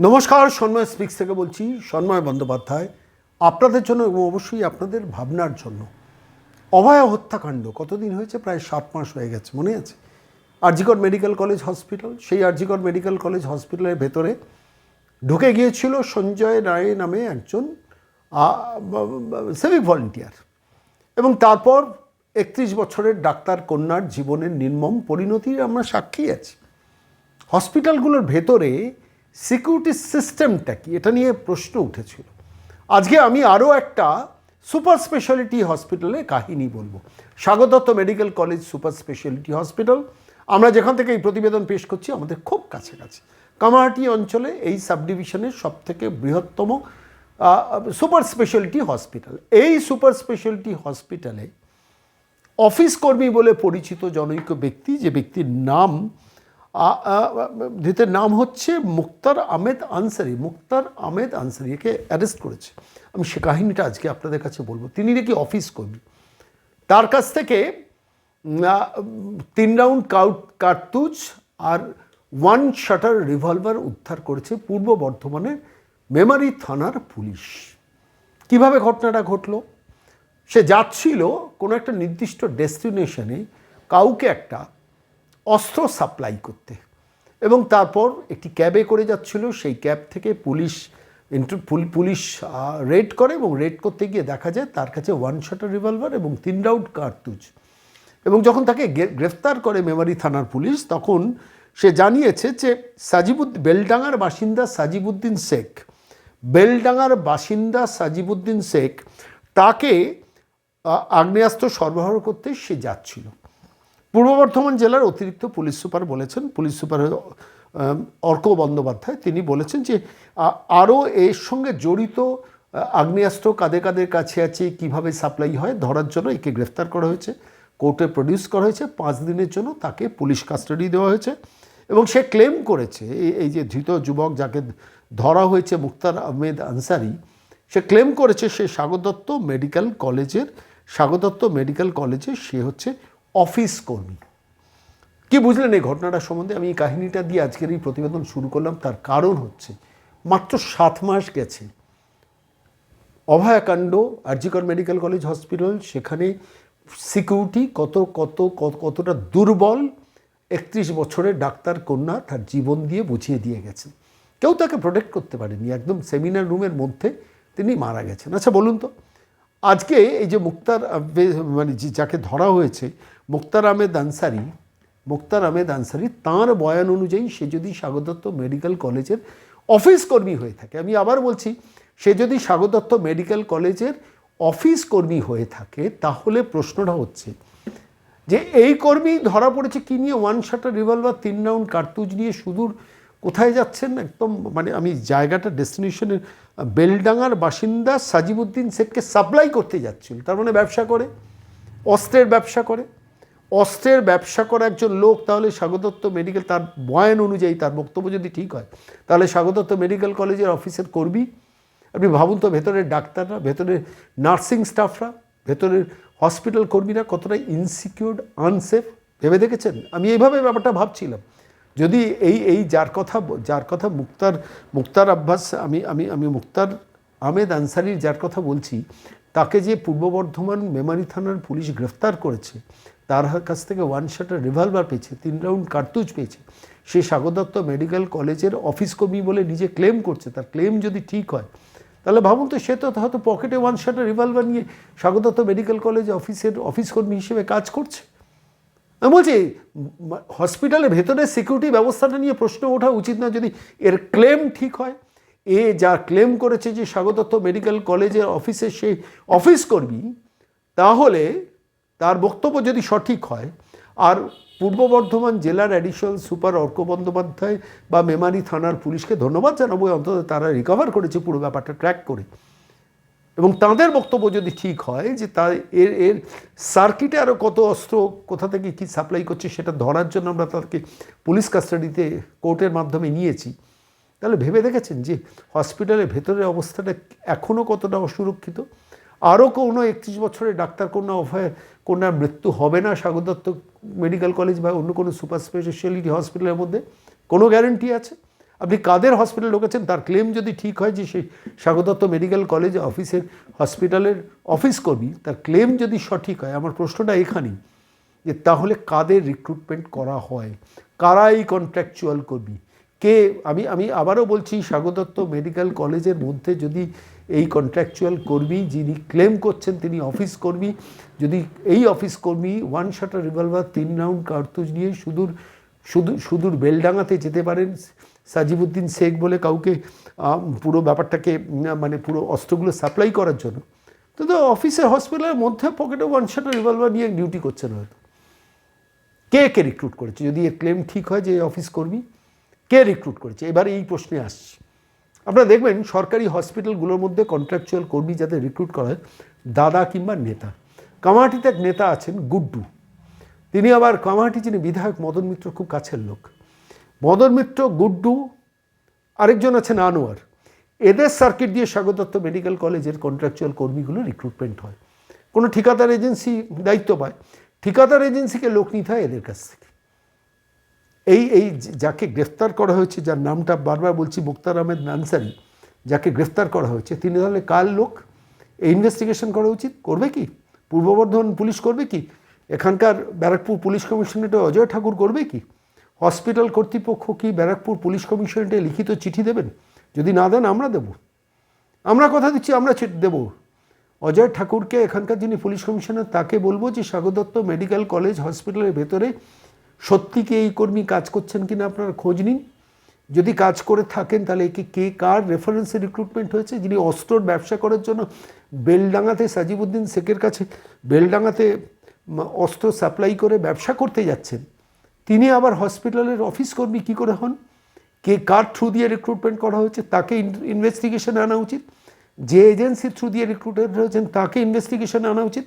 নমস্কার, সন্ময় স্পিক্স থেকে বলছি, সন্ময় বন্দ্যোপাধ্যায়। আপনাদের জন্য এবং অবশ্যই আপনাদের ভাবনার জন্য অভয়া হত্যাকাণ্ড। কতদিন হয়েছে? প্রায় সাত মাস হয়ে গেছে, মনে আছে? আরজিকর মেডিকেল কলেজ হসপিটাল, সেই আরজিকর মেডিকেল কলেজ হসপিটালের ভেতরে ঢুকে গিয়েছিল সঞ্জয় রায় নামে একজন সিভিক ভলেন্টিয়ার। এবং তারপর একত্রিশ বছরের ডাক্তার কন্যার জীবনের নির্মম পরিণতির আমরা সাক্ষী আছি। হসপিটালগুলোর ভেতরে সিকিউরিটি সিস্টেমটা কি? এটা নিয়ে প্রশ্ন উঠেছিল। আজকে আমি আরও একটা সুপার স্পেশালিটি হসপিটালের কাহিনী বলব। Sagore Dutta medical college super speciality hospital. আমরা যেখান থেকে এই প্রতিবেদন পেশ করছি, আমাদের খুব কাছাকাছি। কামারহাটি অঞ্চলে এই সাব ডিভিশনের সবথেকে বৃহত্তম সুপার স্পেশালিটি হসপিটাল। এই সুপার স্পেশালিটি হসপিটালে অফিস কর্মী বলে পরিচিত জনৈক ব্যক্তি, যে ব্যক্তির নাম ধৃতের নাম হচ্ছে মুক্তার আহমেদ আনসারি। মুক্তার আহমেদ আনসারি একে অ্যারেস্ট করেছে। আমি সে কাহিনীটা আজকে আপনাদের কাছে বলব। তিনি নাকি অফিস কর্মী। তার কাছ থেকে তিন রাউন্ড কাউট কার্তুজ আর ওয়ান শাটার রিভলভার উদ্ধার করেছে পূর্ব বর্ধমানের মেমারি থানার পুলিশ। কীভাবে ঘটনাটা ঘটলো? সে যাচ্ছিল কোনো একটা নির্দিষ্ট ডেস্টিনেশনে কাউকে একটা অস্ত্র সাপ্লাই করতে। এবং তারপর একটি ক্যাবে করে যাচ্ছিল, সেই ক্যাব থেকে পুলিশ ইন্টার, পুল- পুলিশ রেড করে এবং রেড করতে গিয়ে দেখা যায় তার কাছে ওয়ান শটার রিভলভার এবং তিন রাউন্ড কার্তুজ এবং যখন তাকে গ্রে- গ্রেফতার করে মেমারি থানার পুলিশ, তখন সে জানিয়েছে যে সাজিবুদ্দ বেলডাঙ্গার বাসিন্দা সাজিবুদ্দিন শেখ, বেলডাঙ্গার বাসিন্দা সাজিবুদ্দিন শেখ, তাকে আগ্নেয়াস্ত্র সরবরাহ করতে সে যাচ্ছিল। পূর্ব বর্ধমান জেলার অতিরিক্ত পুলিশ সুপার বলেছেন, পুলিশ সুপার অর্ক বন্দ্যোপাধ্যায়, তিনি বলেছেন যে আরও এর সঙ্গে জড়িত আগ্নেয়াস্ত্র কাদের কাদের কাছে আছে, কীভাবে সাপ্লাই হয়, ধরার জন্য একে গ্রেফতার করা হয়েছে, কোর্টে প্রডিউস করা হয়েছে, পাঁচ দিনের জন্য তাকে পুলিশ কাস্টাডি দেওয়া হয়েছে এবং সে ক্লেম করেছে এই- যে ধৃত যুবক যাকে ধরা হয়েছে মুক্তার আহমেদ আনসারি, সে ক্লেম করেছে সে স্বাগতত্ত মেডিকেল কলেজের, স্বাগতত্ত মেডিকেল কলেজে সে হচ্ছে অফিস কর্মী। কি বুঝলেন এই ঘটনাটা সম্বন্ধে? আমি এই কাহিনীটা দিয়ে আজকের এই প্রতিবেদন শুরু করলাম। তার কারণ হচ্ছে, মাত্র সাত মাস গেছে, অভয়াকাণ্ড, আরজিকর মেডিকেল কলেজ হসপিটাল, সেখানে সিকিউরিটি কত কত, কত- কতটা দুর্বল, একত্রিশ বছরের ডাক্তার কন্যা তার জীবন দিয়ে বুঝিয়ে দিয়ে গেছেন। কেউ তাকে প্রোটেক্ট করতে পারেনি। একদম সেমিনার রুমের মধ্যে তিনি মারা গেছেন। আচ্ছা বলুন তো, আজকে এই যে মুক্তার মানে যাকে ধরা হয়েছে মুক্তার আহমেদ আনসারি, মুক্তার আহমেদ আনসারি তাঁর বয়ান অনুযায়ী সে যদি স্বাগতত্ত মেডিকেল কলেজের অফিস কর্মী হয়ে থাকে, আমি আবার বলছি, সে যদি স্বাগতত্ত মেডিকেল কলেজের অফিস কর্মী হয়ে থাকে, তাহলে প্রশ্নটা হচ্ছে যে এই কর্মী ধরা পড়েছে কি নিয়ে? ওয়ান শাটার রিভলভার, তিন রাউন্ড কার্তুজ নিয়ে সুদূর কোথায় যাচ্ছেন? একদম মানে আমি জায়গাটা, ডেস্টিনেশনের বেলডাঙ্গার বাসিন্দা সাজিবুদ্দিন শেখকে সাপ্লাই করতে যাচ্ছিল। তার মানে ব্যবসা করে, অস্ত্রের ব্যবসা করে। অস্ত্রের ব্যবসা করা একজন লোক, তাহলে স্বাগতত্ত মেডিকেল তার বয়ান অনুযায়ী তার বক্তব্য যদি ঠিক হয়, তাহলে স্বাগতত্ত মেডিকেল কলেজের অফিসের কর্মী, আপনি ভাবুন তো ভেতরের ডাক্তাররা, ভেতরের নার্সিং স্টাফরা ভেতরের হসপিটাল কর্মীরা কতটা ইনসিকিউর্ড আনসেফ ভেবে দেখেছেন? আমি এইভাবে ব্যাপারটা ভাবছিলাম। যদি এই এই যার কথা যার কথা মুক্তার মুক্তার আব্বাস, আমি আমি আমি মুক্তার আহমেদ আনসারির যার কথা বলছি, তাকে যে পূর্ব বর্ধমান মেমারি থানার পুলিশ গ্রেফতার করেছে তার কাছ থেকে ওয়ান শাটার রিভলভার পেয়েছে, তিন রাউন্ড কার্তুজ পেয়েছে। সে স্বাগতত্ত মেডিকেল কলেজের অফিস কর্মী বলে নিজে ক্লেম করছে, তার ক্লেম যদি ঠিক হয়, তাহলে ভাবুন তো সে তো হয়তো পকেটে ওয়ান শাটার রিভলভার নিয়ে স্বাগতত্ত মেডিকেল কলেজ অফিসের অফিস কর্মী হিসেবে কাজ করছে। আমি বলছি হসপিটালের ভেতরে সিকিউরিটি ব্যবস্থাটা নিয়ে প্রশ্ন ওঠা উচিত না যদি এর ক্লেম ঠিক হয়। এ যা ক্লেম করেছে যে স্বাগতত্ব মেডিকেল কলেজের অফিসের সেই অফিস কর্মী, তাহলে তার বক্তব্য যদি সঠিক হয়, আর পূর্ব বর্ধমান জেলার অ্যাডিশনাল সুপার অর্ক বন্দ্যোপাধ্যায় বা মেমারি থানার পুলিশকে ধন্যবাদ জানাব, অন্তত তারা রিকভার করেছে পুরো ব্যাপারটা ট্র্যাক করে। এবং তাদের বক্তব্য যদি ঠিক হয় যে তার এর এর সার্কিটে আরও কত অস্ত্র, কোথা থেকে কী সাপ্লাই করছে সেটা ধরার জন্য আমরা তাদেরকে পুলিশ কাস্টাডিতে কোর্টের মাধ্যমে নিয়েছি। তাহলে ভেবে দেখেছেন যে হসপিটালের ভেতরের অবস্থাটা এখনও কতটা অসুরক্ষিত? আরও কোনো একত্রিশ বছরের ডাক্তার কন্যা অভয়ের কন্যার মৃত্যু হবে না স্বাগতত্ত মেডিকেল কলেজ বা অন্য কোনো সুপার স্পেশালিটি হসপিটালের মধ্যে কোনো গ্যারেন্টি আছে? আপনি কাদের হসপিটাল ঢোকেছেন তার ক্লেম যদি ঠিক হয় যে সেই স্বাগতত্ব মেডিকেল কলেজ অফিসের হসপিটালের অফিস কর্মী, তার ক্লেম যদি সঠিক হয়, আমার প্রশ্নটা এখানেই যে তাহলে কাদের রিক্রুটমেন্ট করা হয়? কারা এই কন্ট্রাকচুয়াল কর্মী? কে, আমি আমি আবারও বলছি স্বাগতত্ব মেডিকেল কলেজের মধ্যে যদি এই কন্ট্রাকচুয়াল কর্মী যিনি ক্লেম করছেন, তিনি অফিস কর্মী। যদি এই অফিস কর্মী ওয়ান শাটার রিভলভার তিন রাউন্ড কার্তুজ নিয়ে সুদূর সুদূর সুদূর বেলডাঙাতে যেতে পারেন। সাজিবুদ্দিন শেখ বলে কাউকে পুরো ব্যাপারটাকে মানে পুরো অস্ত্রগুলো সাপ্লাই করার জন্য। তো তো অফিসের হসপিটালের মধ্যে পকেটে ওয়ান শাটার রিভলভার নিয়ে ডিউটি করছেন হয়তো। কে কে রিক্রুট করেছে? যদি এর ক্লেম ঠিক হয় যে অফিস কর্মী? কে রিক্রুট করেছে? এবার এই প্রশ্নে আসছি। আপনারা দেখবেন সরকারি হসপিটালগুলোর মধ্যে কন্ট্রাকচুয়াল কর্মী যাদের রিক্রুট করা হয়, দাদা কিংবা নেতা। কামাহাটিতে এক নেতা আছেন গুড্ডু। তিনি আবার কামাহাটি যিনি বিধায়ক, মদন মিত্র খুব কাছের লোক। মদন মিত্র, গুড্ডু, আরেকজন আছেন আনোয়ার। এদের সার্কিট দিয়ে স্বাগতত্ব মেডিকেল কলেজের কন্ট্রাকচুয়াল কর্মীগুলো রিক্রুটমেন্ট হয়। কোনো ঠিকাদার এজেন্সি দায়িত্ব পায়। ঠিকাদার এজেন্সিকে লোক নিতে হয় এদের কাছ থেকে। এই এই যাকে গ্রেফতার করা হয়েছে, যার নামটা বারবার বলছি, মুক্তার আহমেদ নানসারি যাকে গ্রেফতার করা হয়েছে, তিনি তাহলে কার লোক? এই ইনভেস্টিগেশন করা উচিত? করবে কি? পূর্ব বর্ধমান পুলিশ করবে কি? এখানকার ব্যারাকপুর পুলিশ কমিশনারেটে অজয় ঠাকুর করবে কি? হসপিটাল কর্তৃপক্ষ কি ব্যারাকপুর পুলিশ কমিশনারেটে লিখিত চিঠি দেবেন? যদি না দেন, আমরা দেব। আমরা কথা দিচ্ছি, আমরা দেবো। অজয় ঠাকুরকে এখানকার যিনি পুলিশ কমিশনার, তাকে বলব যে স্বাগতত্ত মেডিকেল কলেজ হসপিটালের ভেতরে সত্যি কি এই কর্মী কাজ করছেন কিনা আপনারা খোঁজ নিন। যদি কাজ করে থাকেন, তাহলে একে কে কার রেফারেন্সে রিক্রুটমেন্ট হয়েছে, যিনি অস্ত্রর ব্যবসা করার জন্য বেলডাঙ্গাতে সাজিবুদ্দিন শেখের কাছে বেলডাঙ্গাতে অস্ত্র সাপ্লাই করে ব্যবসা করতে যাচ্ছেন, তিনি আবার হসপিটালের অফিস কর্মী কী করে হন? কে কার থ্রু দিয়ে রিক্রুটমেন্ট করা হয়েছে, তাকে ইনভেস্টিগেশনে আনা উচিত। যে এজেন্সির থ্রু দিয়ে রিক্রুটেড হয়েছেন, তাকে ইনভেস্টিগেশনে আনা উচিত।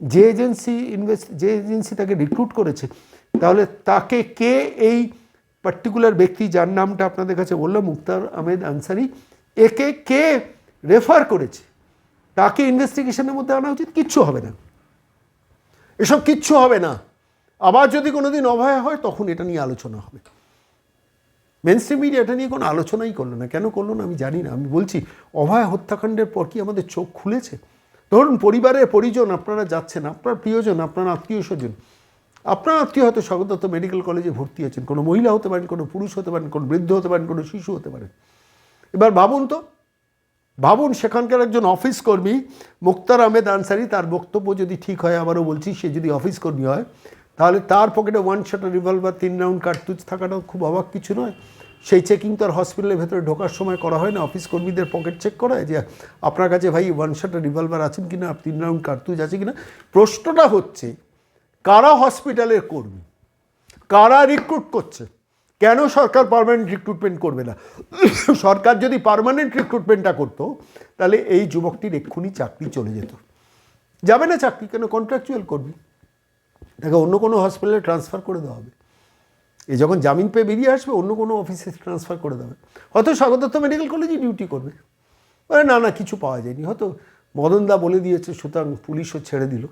যে এজেন্সি ইনভেস্ট যে এজেন্সি তাকে রিক্রুট করেছে তাহলে তাকে কে এই পার্টিকুলার ব্যক্তি যার নামটা আপনাদের কাছে বললাম, মুক্তার আহমেদ আনসারি, একে কে রেফার করেছে? তাকে ইনভেস্টিগেশনের মধ্যে আনা উচিত? কিচ্ছু হবে না। এসব কিচ্ছু হবে না। আবার যদি কোনোদিন অভয় হয়, তখন এটা নিয়ে আলোচনা হবে। মেন স্ট্রিম মিডিয়া এটা নিয়ে কোনো আলোচনাই করল না। কেন করল না আমি জানি না। আমি বলছি, অভয় হত্যাকাণ্ডের পর কি আমাদের চোখ খুলেছে? ধরুন, পরিবারের পরিজন, আপনারা যাচ্ছেন, আপনার প্রিয়জন, আপনার আত্মীয় স্বজন আপনার আত্মীয় হয়তো স্বাগতত্ব মেডিকেল কলেজে ভর্তি আছেন, কোনো মহিলা হতে পারেন, কোনো পুরুষ হতে পারেন, কোনো বৃদ্ধ হতে পারেন, কোনো শিশু হতে পারেন। এবার ভাবুন তো, ভাবুন সেখানকার একজন অফিস কর্মী, মুক্তার আহমেদ আনসারি, তার বক্তব্য যদি ঠিক হয়, আবারও বলছি, সে যদি অফিস কর্মী হয়, তাহলে তার পকেটে ওয়ান শাটার রিভলভার তিন রাউন্ড কার্তুজ থাকাটাও খুব অবাক কিছু নয়। সেই চেকিং তো আর হসপিটালের ভেতরে ঢোকার সময় করা হয় না অফিস কর্মীদের পকেট চেক করা হয় যে, আপনার কাছে ভাই ওয়ান শাটার রিভলভার আছেন কি না তিন রাউন্ড কার্তুজ আছে কিনা? প্রশ্নটা হচ্ছে কারা হসপিটালের কর্মী? কারা রিক্রুট করছে? কেন সরকার পার্মানেন্ট রিক্রুটমেন্ট করবে না? সরকার যদি পার্মানেন্ট রিক্রুটমেন্টটা করতো, তাহলে এই যুবকটির এক্ষুনি চাকরি চলে যেত। যাবে না চাকরি, কেন কন্ট্রাকচুয়াল করবি? তাকে অন্য কোনো হসপিটালে ট্রান্সফার করে দেওয়া হবে। এ যখন জামিন পেয়ে বেরিয়ে আসবে, অন্য কোনো অফিসে ট্রান্সফার করে দেবে হয়তো স্বাগতত্ব মেডিকেল কলেজে ডিউটি করবে। মানে না না, কিছু পাওয়া যায়নি। হয়তো মদনদা বলে দিয়েছে, সুতরাং পুলিশও ছেড়ে দিল।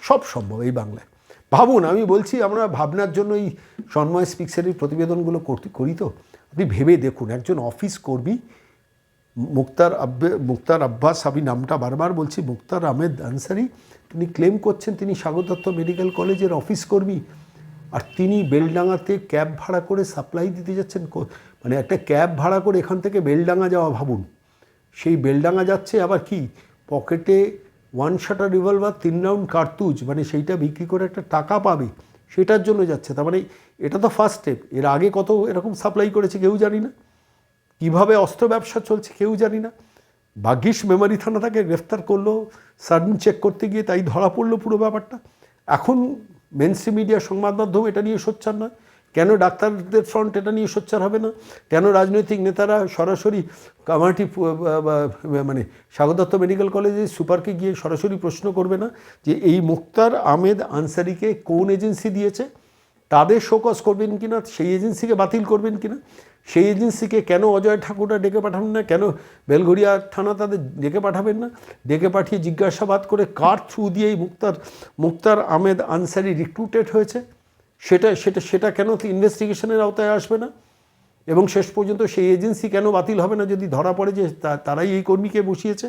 সব সম্ভব এই বাংলায়। ভাবুন, আমি বলছি আমরা ভাবনার জন্য এই সন্ময় স্পিক্সারের প্রতিবেদনগুলো করতে, করি তো। আপনি ভেবে দেখুন, একজন অফিস কর্মী, মুক্তার আব্বে, মুক্তার আব্বাস, আমি নামটা বারবার বলছি, মুক্তার আহমেদ আনসারি, তিনি ক্লেম করছেন তিনি স্বাগতত্ব মেডিকেল কলেজের অফিস কর্মী, আর তিনি বেলডাঙাতে ক্যাব ভাড়া করে সাপ্লাই দিতে যাচ্ছেন মানে একটা ক্যাব ভাড়া করে এখান থেকে বেলডাঙা যাওয়া, ভাবুন। সেই বেলডাঙা যাচ্ছে আবার কি? পকেটে ওয়ান শাটার রিভলভার তিন রাউন্ড কার্তুজ মানে সেইটা বিক্রি করে একটা টাকা পাবে, সেটার জন্য যাচ্ছে। তার মানে এটা তো ফার্স্ট স্টেপ এর আগে কত এরকম সাপ্লাই করেছে কেউ জানি না। কীভাবে অস্ত্র ব্যবসা চলছে কেউ জানি না। বাগিস মেমারি থানা তাকে গ্রেফতার করল সাডেন চেক করতে গিয়ে তাই ধরা পড়ল পুরো ব্যাপারটা। এখন মেনস্ট্রি মিডিয়া সংবাদ মাধ্যম এটা নিয়ে সোচ্চার নয়। ডাক্তারদের ফ্রন্ট এটা নিয়ে সোচ্চার হবে না? কেন রাজনৈতিক নেতারা সরাসরি কামাটি মানে স্বাগতত্ত মেডিকেল কলেজে সুপারকে গিয়ে সরাসরি প্রশ্ন করবে না যে এই মুক্তার আহমেদ আনসারিকে কোন এজেন্সি দিয়েছে? তাদের শোকজ করবেন কি না সেই এজেন্সিকে বাতিল করবেন কি না সেই এজেন্সিকে কেন অজয় ঠাকুরটা ডেকে পাঠাবেন না? কেন বেলঘরিয়া থানা তাদের ডেকে পাঠাবেন না? ডেকে পাঠিয়ে জিজ্ঞাসাবাদ করে কার থ্রু দিয়েই মুক্তার মুক্তার আহমেদ আনসারি রিক্রুটেড হয়েছে? সেটা সেটা সেটা কেন ইনভেস্টিগেশনের আওতায় আসবে না? এবং শেষ পর্যন্ত সেই এজেন্সি কেন বাতিল হবে না যদি ধরা পড়ে যে তারাই এই কর্মীকে বসিয়েছে?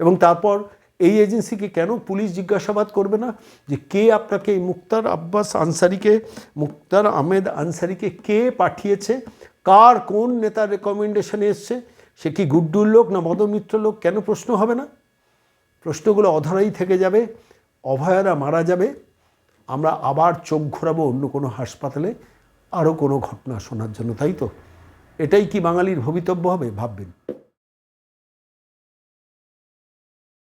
এবং তারপর এই এজেন্সিকে কেন পুলিশ জিজ্ঞাসাবাদ করবে না? যে কে আপনাকে এই মুক্তার আব্বাস আনসারিকে, মুক্তার আহমেদ আনসারিকে কে পাঠিয়েছে? কার, কোন নেতার রেকমেন্ডেশনে এসছে? সে কি গুড্ডুর লোক না মদমিত্র লোক? কেন প্রশ্ন হবে না? প্রশ্নগুলো অধরাই থেকে যাবে, অভয়ারা মারা যাবে। আমরা আবার চোখ ঘোরাবো অন্য কোনো হাসপাতালে, আরও কোনো ঘটনা শোনার জন্য, তাই তো? এটাই কি বাঙালির ভবিতব্য হবে, ভাববেন?